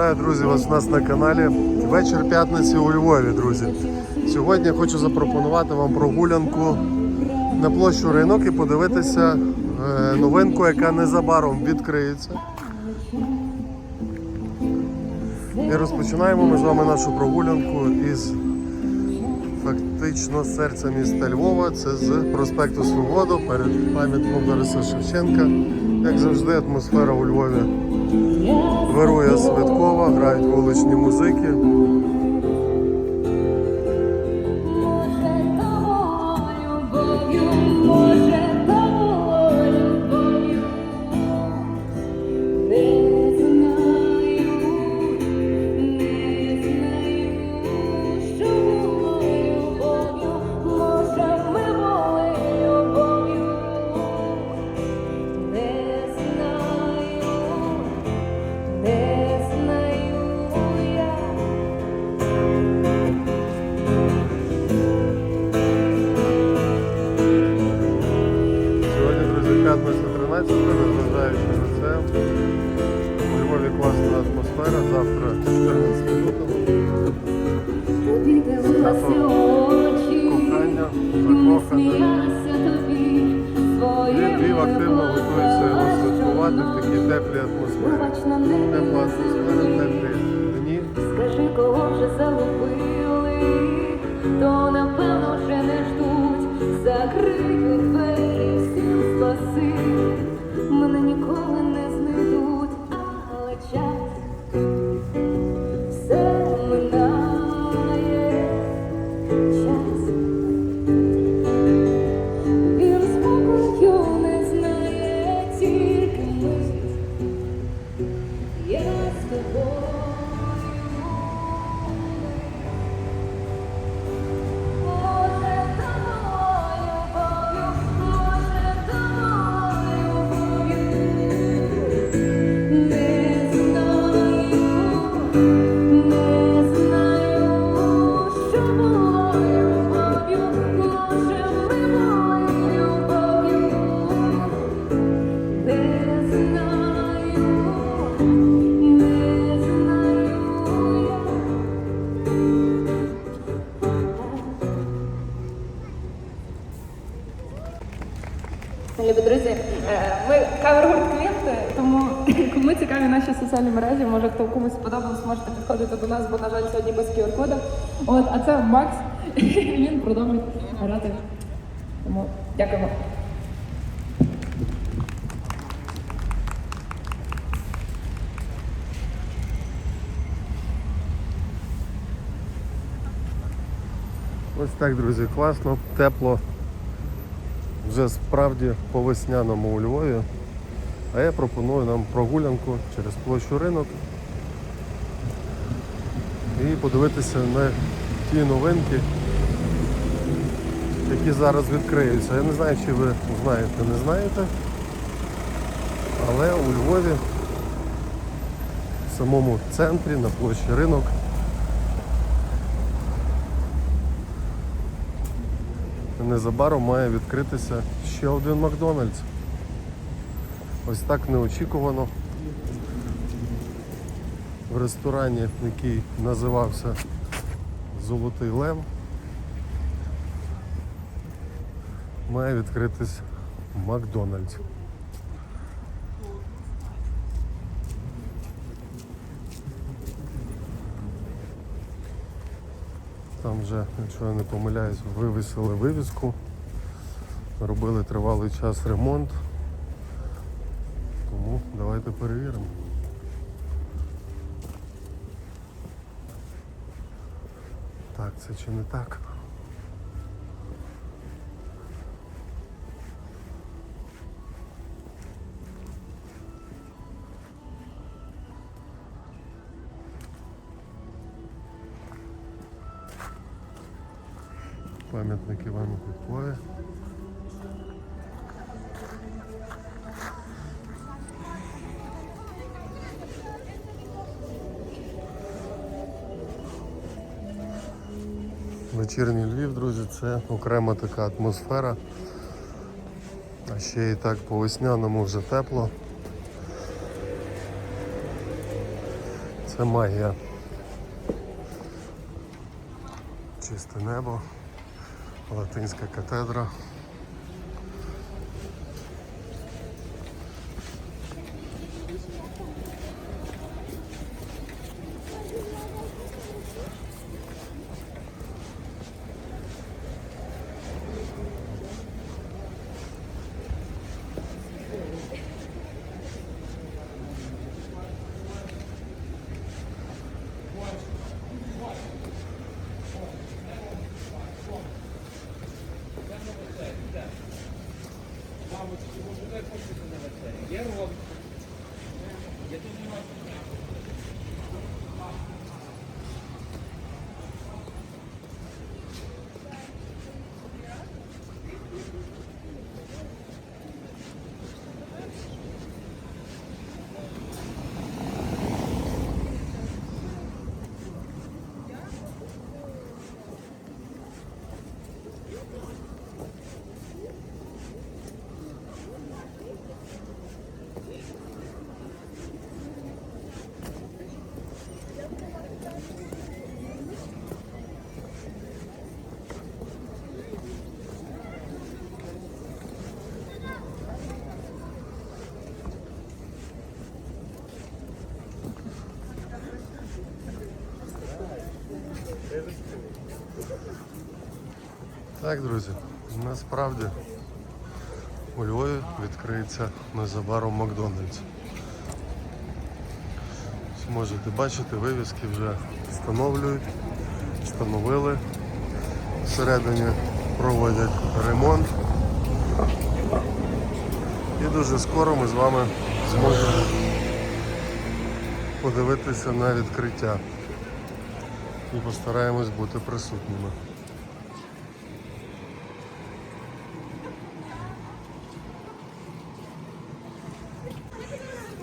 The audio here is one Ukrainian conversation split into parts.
Вітаю, друзі, вас у нас на каналі. Вечір п'ятниці у Львові, друзі. Сьогодні я хочу запропонувати вам прогулянку на площу ринок і подивитися е, новинку, яка незабаром відкриється. І розпочинаємо ми з вами нашу прогулянку із фактично серця міста Львова. Це з проспекту Свободу перед пам'ятком Тараса Шевченка. Як завжди, атмосфера у Львові вирує святкова, грають вуличні музики. Любі друзі, е, ми кавер-гурт клієнти, тому кому цікаві наші соціальні мережі, може хто комусь сподобалось, можете підходити до нас, бо на жаль сьогодні без QR-кода. От, а це Макс, він продовжить грати. Тому дякуємо. Ось так, друзі, класно, тепло. Вже справді по весняному у Львові. А я пропоную нам прогулянку через площу ринок і подивитися на ті новинки, які зараз відкриються. Я не знаю, чи ви знаєте, не знаєте. Але у Львові, в самому центрі, на площі ринок, незабаром має відкритися ще один Макдональдс. Ось так неочікувано. В ресторані, який називався Золотий Лев, має відкритись Макдональдс. Там вже, якщо я не помиляюсь, вивісили вивіску, робили тривалий час ремонт. Тому давайте перевіримо. Так, це чи не так? Пам'ятник Івану Куткові. Вечірній Львів, друзі, це окрема така атмосфера. А ще і так по весняному вже тепло. Це магія. Чисте небо, латинська катедра. Так, друзі, насправді у Львові відкриється незабаром Макдональдс. Можете бачити, вивіски вже встановлюють, встановили. Всередині проводять ремонт. І дуже скоро ми з вами зможемо подивитися на відкриття. І постараємось бути присутніми.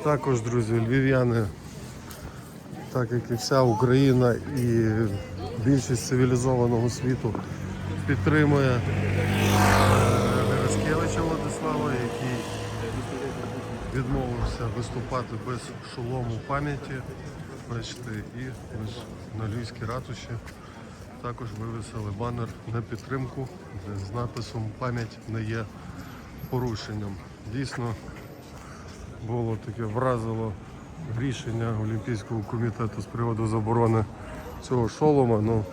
Також, друзі, львів'яни, так як і вся Україна і більшість цивілізованого світу підтримує е, Владислава, який відмовився виступати без шолому пам'яті. Бачите, і на Львівській ратуші також вивісили банер на підтримку з написом Пам'ять не є порушенням. Дійсно, було таке вразило рішення Олімпійського комітету з приводу заборони цього шолома. Ну,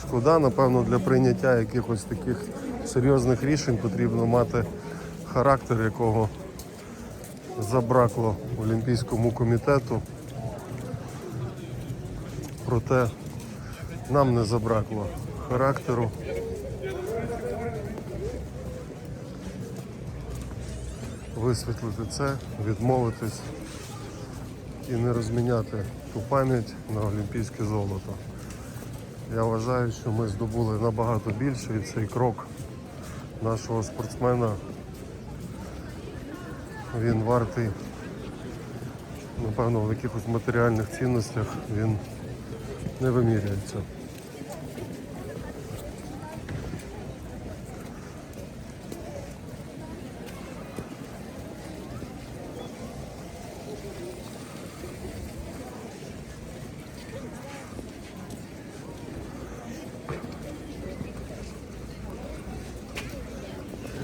шкода, напевно, для прийняття якихось таких серйозних рішень потрібно мати характер, якого забракло Олімпійському комітету. Проте нам не забракло характеру. Висвітлити це, відмовитись і не розміняти ту пам'ять на олімпійське золото. Я вважаю, що ми здобули набагато більше і цей крок нашого спортсмена він вартий, напевно, в якихось матеріальних цінностях він не вимірюється.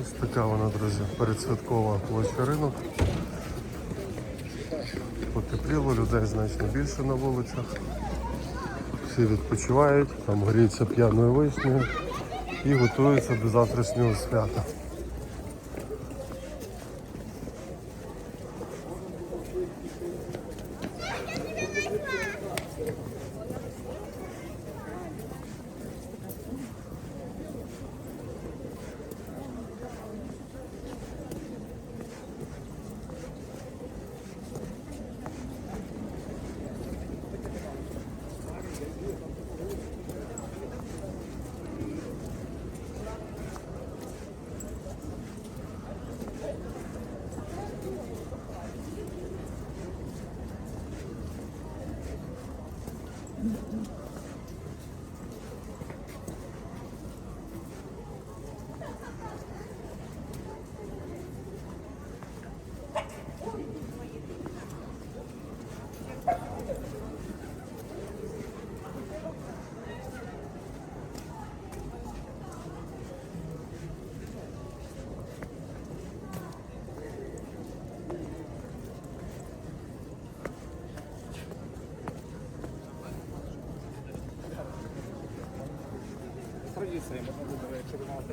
Ось така вона, друзі, передсвяткова площа ринок. Потепліло, людей значно більше на вулицях. Всі відпочивають, там гріються п'яною вишнею і готуються до завтрашнього свята. Традиція, можна буде, якщо ви мали.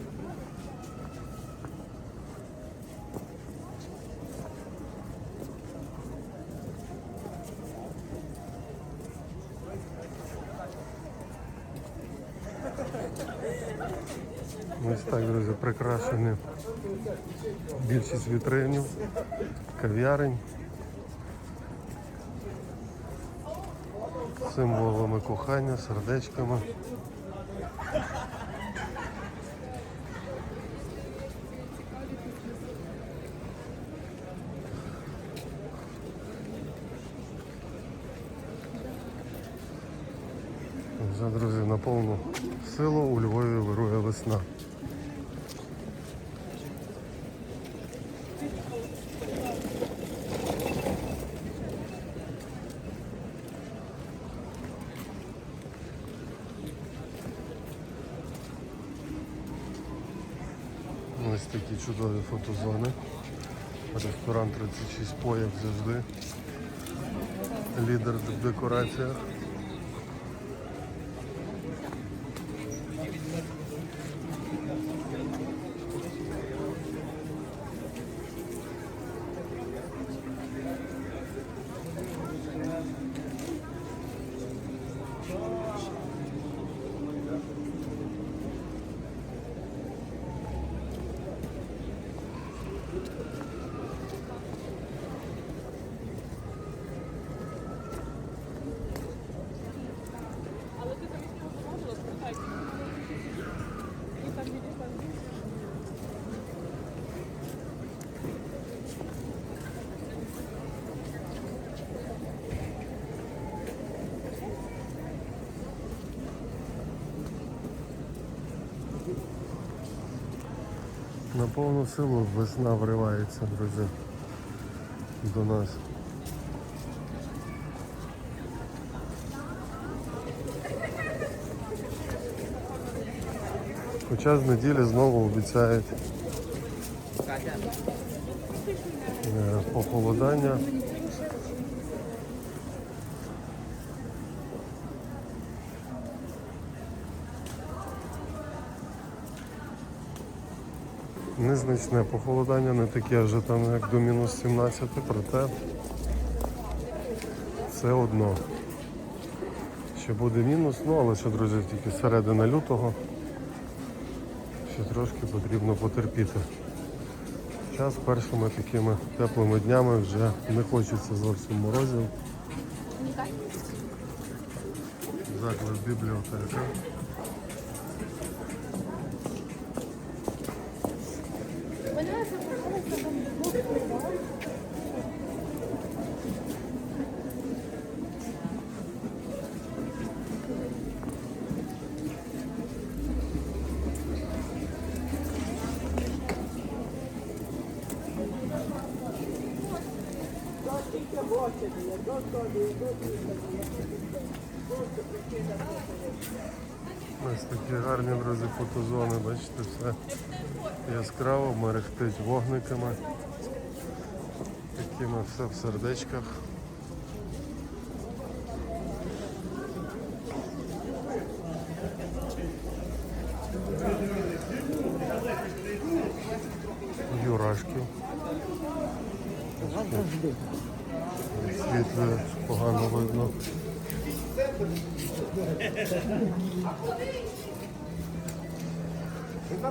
Ось так, друзі, прикрашені більшість вітринів, кав'ярень. Символами кохання, сердечками. Вже, друзі, на повну силу у Львові вирує весна. Ось такі чудові фотозони. Ресторан 36 по, як завжди. Лідер в декораціях. На повну силу весна вривається, друзі, до нас. Хоча з неділі знову обіцяють е, похолодання. Незначне похолодання, не таке вже там як до мінус 17, проте це одно. Ще буде мінус, ну але ще, друзі, тільки середина лютого. Ще трошки потрібно потерпіти. Час першими такими теплими днями вже не хочеться зовсім морозів. Заклад бібліотека. Гарні, фотозони, бачите, все яскраво, мерехтить вогниками. Такими все в сердечках. Юрашки. Світло погано видно. Давайте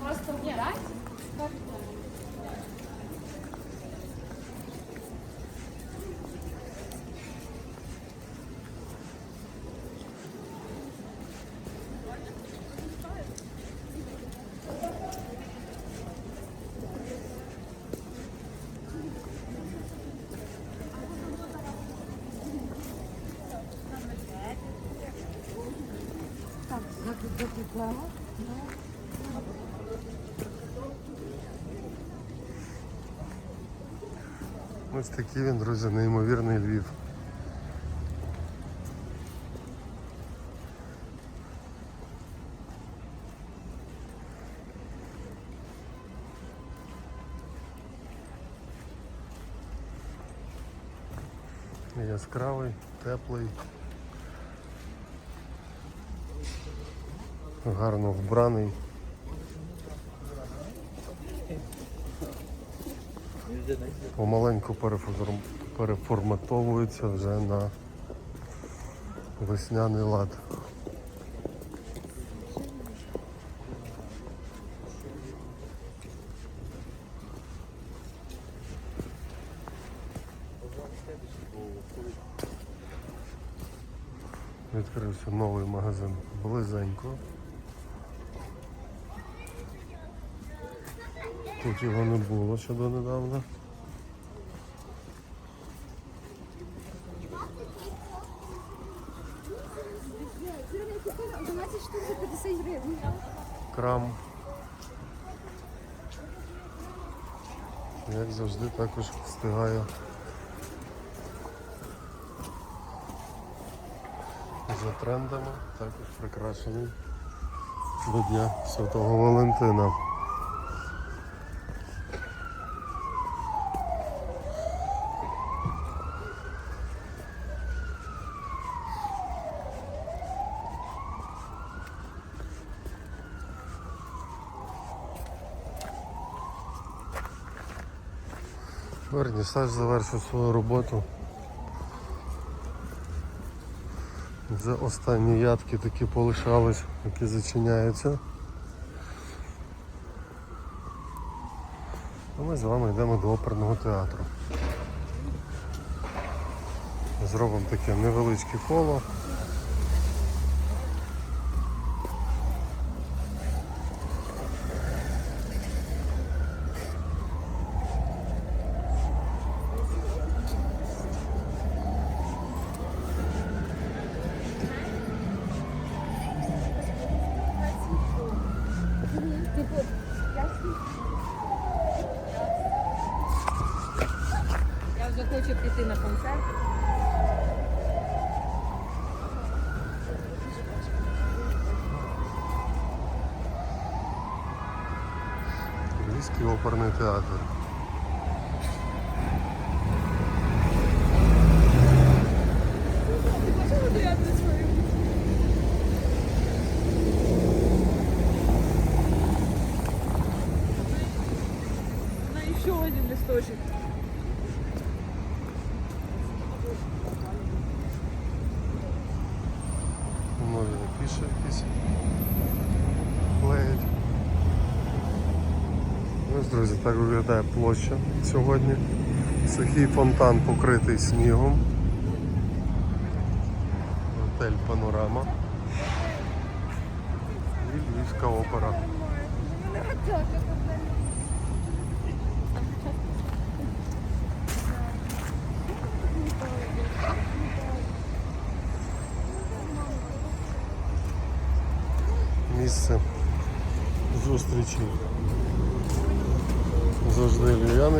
просто гулять. Ось такий він, друзі, неймовірний Львів. Яскравий, теплий, гарно вбраний. Помаленьку переформатовується вже на весняний лад. Відкрився новий магазин близенько. Тут його не було ще донедавна. Крам. Як завжди також встигаю за трендами, також прикрашений до Дня Святого Валентина. Вернісаж завершив свою роботу. Вже останні ядки такі полишались, які зачиняються. А ми з вами йдемо до оперного театру. Зробимо таке невеличке коло. Львівський оперний театр. Ось, друзі, так виглядає площа сьогодні. Сухий фонтан покритий снігом. Готель Панорама. І Львівська опера. Місце зустрічі.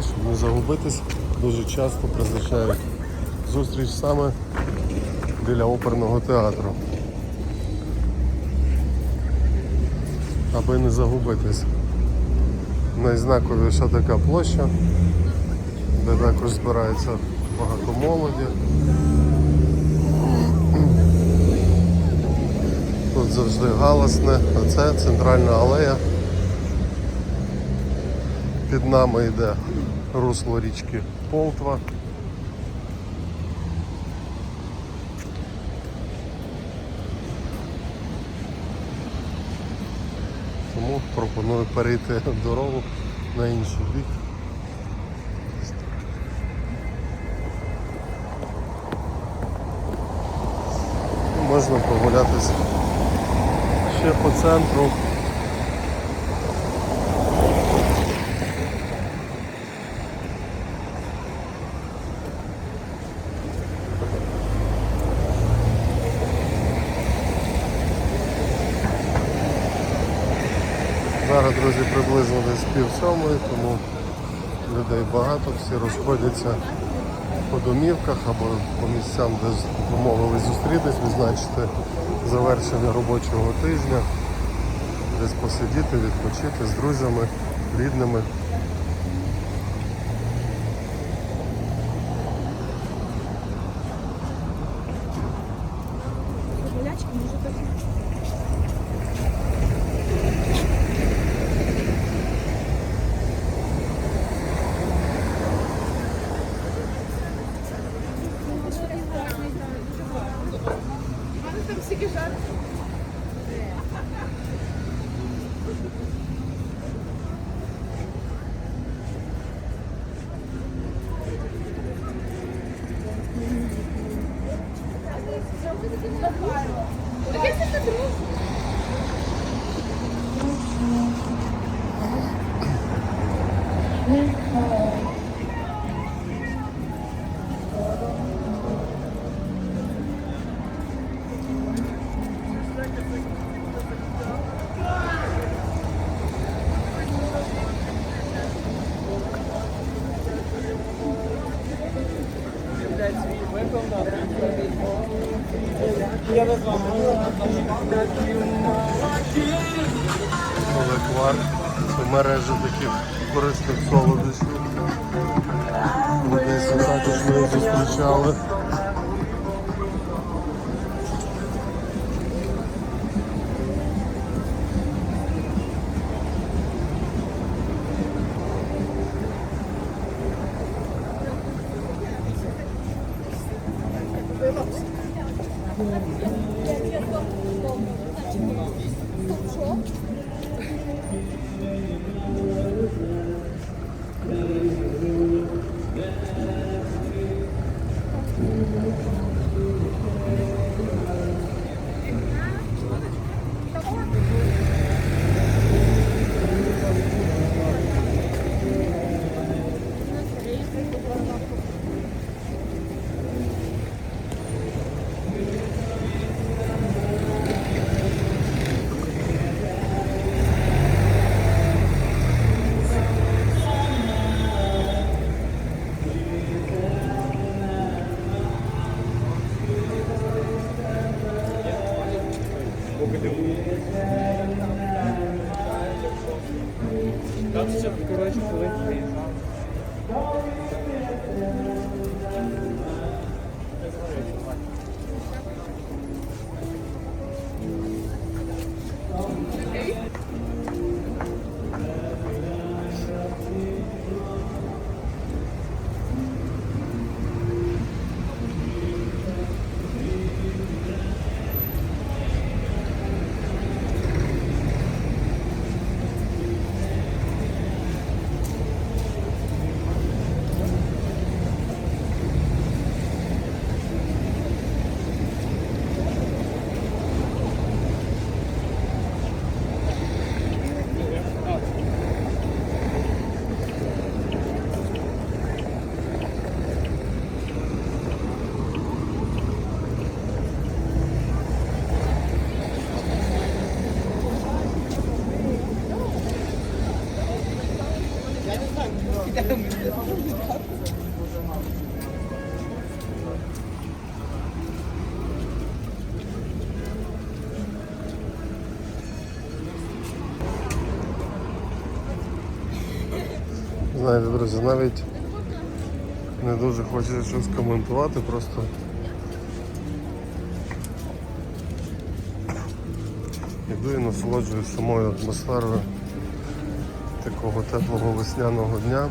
Щоб не загубитись, дуже часто призначають зустріч саме біля оперного театру. Аби не загубитись. Найзнаковіша така площа, де також збирається багато молоді. Тут завжди галасне, а це центральна алея. Під нами йде русло річки Полтва. Тому пропоную перейти дорогу на інший бік. Можна прогулятися ще по центру. Зараз, друзі, приблизно десь пів сьомої, тому людей багато, всі розходяться по домівках або по місцям, де домовились зустрітись, відзначити завершення робочого тижня, десь посидіти, відпочити з друзями, рідними. Молеквар. 보게 되고 음. 나 진짜 그거를 해줄 거예요. Друзі, навіть не дуже хочеться щось коментувати, просто йду і насолоджуюсь самою атмосферою такого теплого весняного дня.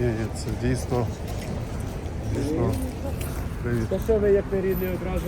І це дійсно, дійсно привіт. То як не рідний одразу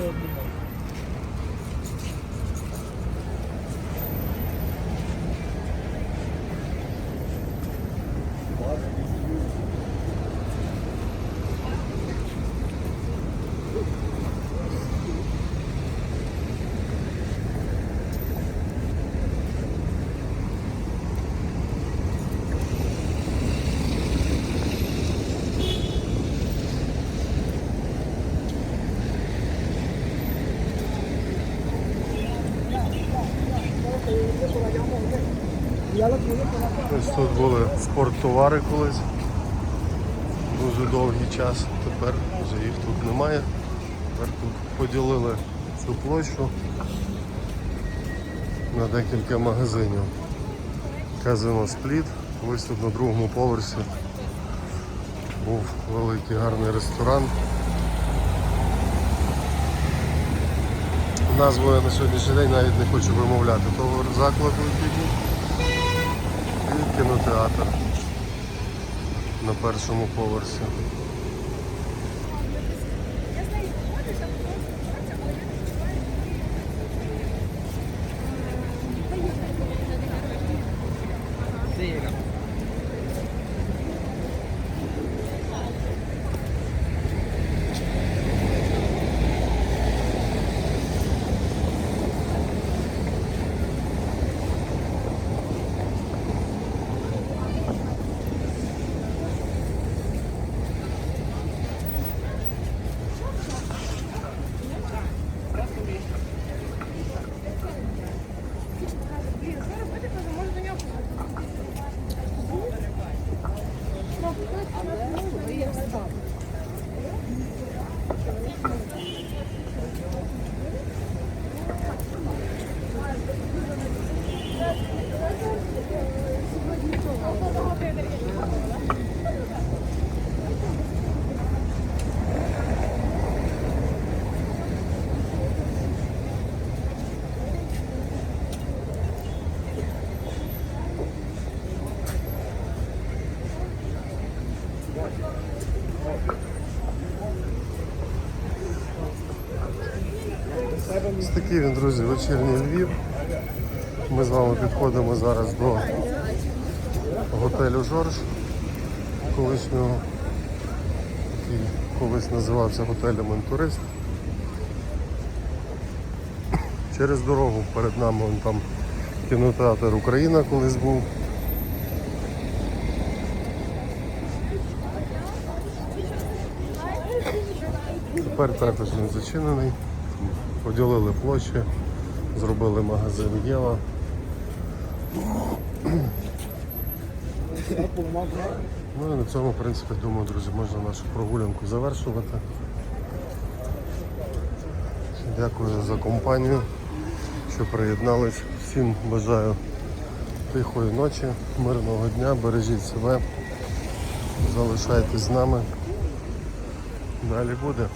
були спорттовари колись. Дуже довгий час. Тепер вже їх тут немає. Тепер тут поділили цю площу на декілька магазинів. Казино Спліт. Ось тут на другому поверсі був великий гарний ресторан. Назву я на сьогоднішній день навіть не хочу вимовляти того закладу, який був. Кінотеатр на першому поверсі. Такий він, друзі, вечірній Львів. Ми з вами підходимо зараз до готелю Жорж, колишнього, який колись називався готелем Інтурист. Через дорогу перед нами вон там кінотеатр Україна колись був. Тепер також він зачинений. Поділили площі, зробили магазин Єва. Ну і на цьому, в принципі, думаю, друзі, можна нашу прогулянку завершувати. Дякую за компанію, що приєднались. Всім бажаю тихої ночі, мирного дня, бережіть себе, залишайтесь з нами. Далі буде.